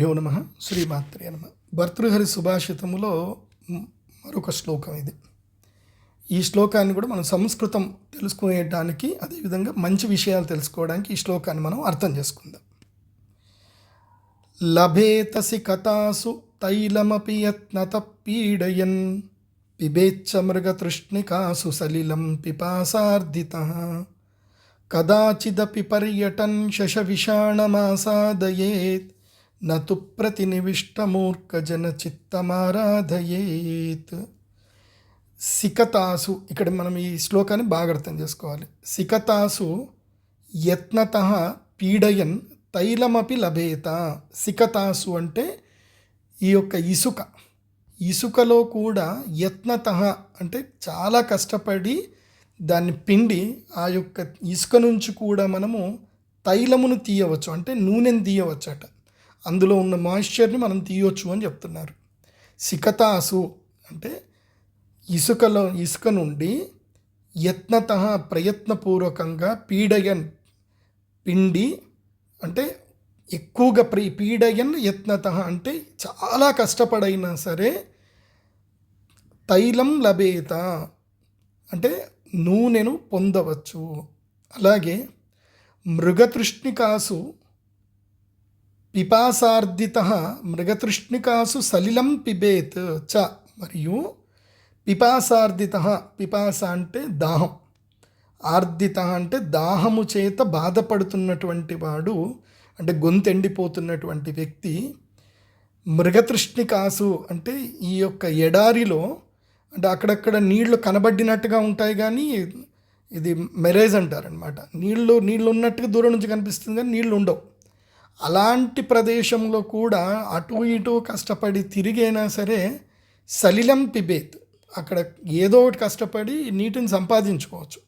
యో నమ. శ్రీమాత్రే నమ. భర్తృహరి సుభాషితములో మరొక శ్లోకం ఇది. ఈ శ్లోకాన్ని కూడా మనం సంస్కృతం తెలుసుకునేటానికి అదేవిధంగా మంచి విషయాలు తెలుసుకోవడానికి ఈ శ్లోకాన్ని మనం అర్థం చేసుకుందాం. లభేతసి కథాసు తైలమపి యత్నత పీడయన్ పిబేచ్చ మృగతృష్ణికాసు సలిలం పిపాసార్దిత కదాచిదపి పర్యటన్ శశవిషాణమాసాదయేత్ నతు ప్రతినివిష్టమూర్ఖజన చిత్తమారాధయేత్ సికతాసు ఇక్కడ మనం ఈ శ్లోకాన్ని బాగా అర్థం చేసుకోవాలి. సికతాసు యత్నత పీడయన్ తైలమపి లభేత. సికతాసు అంటే ఈ యొక్క ఇసుక. ఇసుకలో కూడా యత్నత అంటే చాలా కష్టపడి దాన్ని పిండి ఆ యొక్క ఇసుక నుంచి కూడా మనము తైలమును తీయవచ్చు అంటే నూనెను తీయవచ్చట. అందులో ఉన్న మాయిశ్చర్ని మనం తీయవచ్చు అని చెప్తున్నారు. సికతాసు అంటే ఇసుకలో ఇసుక నుండి యత్నత ప్రయత్నపూర్వకంగా పీడయన్ పిండి అంటే ఎక్కువగా ప్రీ పీడయన్ యత్నత అంటే చాలా కష్టపడైనా సరే తైలం లభేత అంటే నూనెను పొందవచ్చు. అలాగే మృగతృష్ణికాసు పిపాసార్దిత మృగతృష్ణికాసు సలిలం పిబేత్ చ. మరియు పిపాసార్దిత పిపాస అంటే దాహం. ఆర్దిత అంటే దాహము చేత బాధపడుతున్నటువంటి వాడు అంటే గొంతు ఎండిపోతున్నటువంటి వ్యక్తి మృగతృష్ణికాసు అంటే ఈ యొక్క ఎడారిలో అంటే అక్కడక్కడ నీళ్ళు కనబడినట్టుగా ఉంటాయి కానీ ఇది మెరేజ్ అంటారనమాట నీళ్ళు నీళ్ళు ఉన్నట్టుగా దూరం నుంచి కనిపిస్తుంది కానీ నీళ్ళు ఉండవు అలాంటి ప్రదేశంలో కూడా అటు ఇటు కష్టపడి తిరిగైనా సరే సలిలం పిబేత్. అక్కడ ఏదో ఒకటి కష్టపడి నీటిని సంపాదించుకోవచ్చు.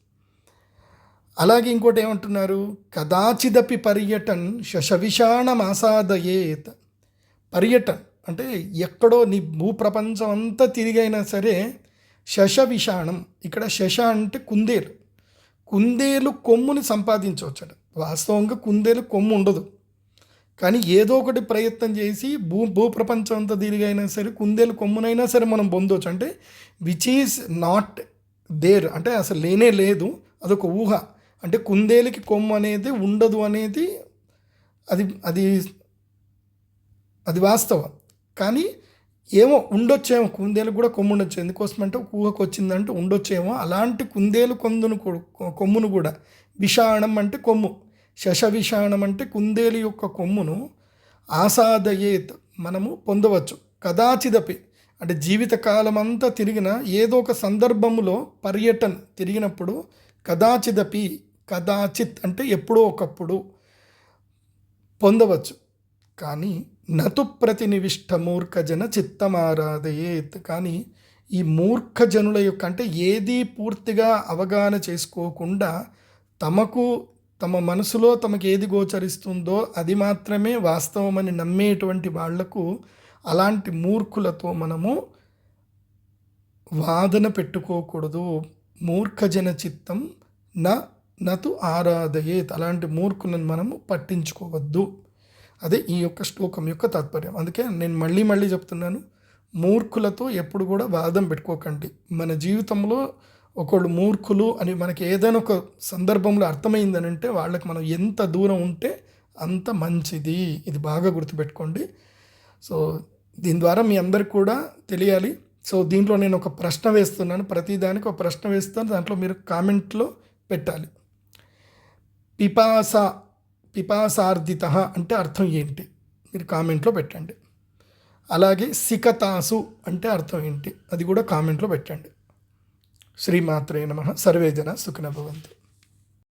అలాగే ఇంకోటి ఏమంటున్నారు? కదాచిదపి పర్యటన్ శశవిషాణమాసాదయేత్ పర్యటన్ అంటే ఎక్కడో నీ భూప్రపంచం అంతా తిరిగైనా సరే శశ విషాణం ఇక్కడ శశ అంటే కుందేలు. కుందేలు కొమ్ముని సంపాదించవచ్చు వాస్తవంగా కుందేలు కొమ్ము ఉండదు. కానీ ఏదో ఒకటి ప్రయత్నం చేసి భూ భూప్రపంచం అంతా తిరిగైనా సరే కుందేలు కొమ్మునైనా సరే మనం పొందవచ్చు అంటే విచ్ ఈజ్ నాట్ దేర్ అంటే అసలు లేనే లేదు. అదొక ఊహ. అంటే కుందేలుకి కొమ్ము అనేది ఉండదు అనేది అది అది అది వాస్తవం. కానీ ఏమో ఉండొచ్చేమో. కుందేలు కూడా కొమ్ము ఉండొచ్చు. ఎందుకోసం అంటే ఊహకు వచ్చిందంటే ఉండొచ్చేమో. అలాంటి కుందేలు కొందును కొమ్మును కూడా. విషాణం అంటే కొమ్ము. శశవిషాణం అంటే కుందేలు యొక్క కొమ్మును ఆసాదయేత్ మనము పొందవచ్చు. కదాచిదపి అంటే జీవితకాలం అంతా తిరిగిన ఏదో ఒక సందర్భంలో పర్యటన తిరిగినప్పుడు కదాచిదపి కదాచిత్ అంటే ఎప్పుడో ఒకప్పుడు పొందవచ్చు. కానీ నతు ప్రతినివిష్ట మూర్ఖజన చిత్తమారాధయేత్ కానీ ఈ మూర్ఖజనుల యొక్క అంటే ఏదీ పూర్తిగా అవగాహన చేసుకోకుండా తమకు తమ మనసులో తమకు ఏది గోచరిస్తుందో అది మాత్రమే వాస్తవమని నమ్మేటువంటి వాళ్ళకు అలాంటి మూర్ఖులతో మనము వాదన పెట్టుకోకూడదు. మూర్ఖజన చిత్తం న నతు ఆరాధయేత్. అలాంటి మూర్ఖులను మనము పట్టించుకోవద్దు. అదే ఈ యొక్క శ్లోకం యొక్క తాత్పర్యం. అందుకే నేను మళ్ళీ మళ్ళీ చెప్తున్నాను మూర్ఖులతో ఎప్పుడు కూడా వాదం పెట్టుకోకండి. మన జీవితంలో ఒకళ్ళు మూర్ఖులు అని మనకి ఏదైనా ఒక సందర్భంలో అర్థమైందని అంటే వాళ్ళకి మనం ఎంత దూరం ఉంటే అంత మంచిది. ఇది బాగా గుర్తుపెట్టుకోండి. సో దీని ద్వారా మీ అందరికి కూడా తెలియాలి. సో దీంట్లో నేను ఒక ప్రశ్న వేస్తున్నాను. ప్రతిదానికి ఒక ప్రశ్న వేస్తాను. దాంట్లో మీరు కామెంట్లో పెట్టాలి. పిపాస పిపాసార్థిత అంటే అర్థం ఏంటి? మీరు కామెంట్లో పెట్టండి. అలాగే సికతాసు అంటే అర్థం ఏంటి? అది కూడా కామెంట్లో పెట్టండి. శ్రీమాత్రే నమ. సర్వే జన సుఖిన భవంతు.